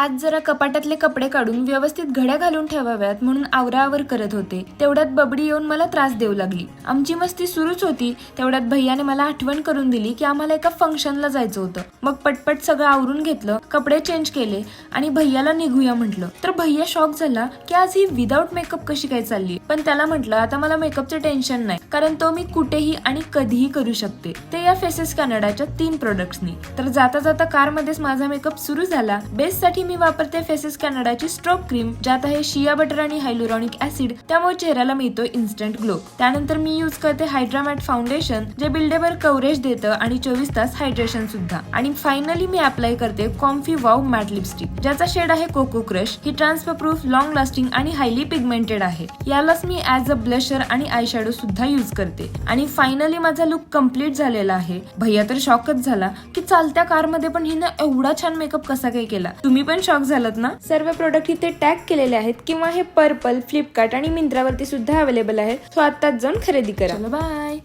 आज जरा कपाटातले कपडे काढून व्यवस्थित घड्या घालून ठेवाव्यात म्हणून आवराआवर करत होते. तेवढ्यात बबडी येऊन मला त्रास देऊ लागली. आमची मस्ती सुरूच होती. तेवढ्यात भैयाने मला आठवण करून दिली की आम्हाला एका फंक्शनला जायचं होतं. मग पटपट सगळं आवरून घेतलं कपडे चेंज केले आणि भैयाला निघूया म्हटलं. तर भैया शॉक झाला की आज ही विदाऊट मेकअप कशी काय चालली? पण त्याला म्हटलं आता मला मेकअपचं टेन्शन नाही कारण तो मी कुठेही आणि कधीही करू शकते. ते या फेसेस कॅनडाच्या तीन प्रोडक्ट्सनी तर जाता जाता कार मध्येच माझा मेकअप सुरू झाला. बेससाठी मी वापरते फेसेस कॅनडाची स्ट्रोक क्रीम ज्यात आहे शिया बटर आणि हायलोरॉनिक ऍसिड त्यामुळे चेहऱ्याला मिळतो इन्स्टंट ग्लो त्यानंतर मी यूज करते हायड्रामॅट फाउंडेशन जे बिल्डेबल कव्हरेज देतं आणि चोवीस तास हायड्रेशन सुद्धा. आणि फायनली मी अप्लाय करते कॉम्फी वाव मॅट लिपस्टिक ज्याचा शेड आहे कोको क्रश ही ट्रान्सफर प्रूफ लॉंग लास्टिंग आणि हायली पिगमेंटेड आहे. यालाच मी ऍज अ ब्लशर आणि आय शॅडो सुद्धा यूज करते. आणि फायनली माझा लुक कंप्लीट झालेला आहे. भैया तर शॉकच झाला की चालत्या कारमध्ये पण हिनं एवढा छान मेकअप कसा काय केला? तुम्ही पण पण शॉक झालात ना? सर्व प्रोडक्ट इथे टॅग केलेले आहेत. किंवा हे पर्पल फ्लिपकार्ट आणि मिंत्रावरती सुद्धा अवेलेबल आहेत. सो आत्ताच जाऊन खरेदी करा. बाय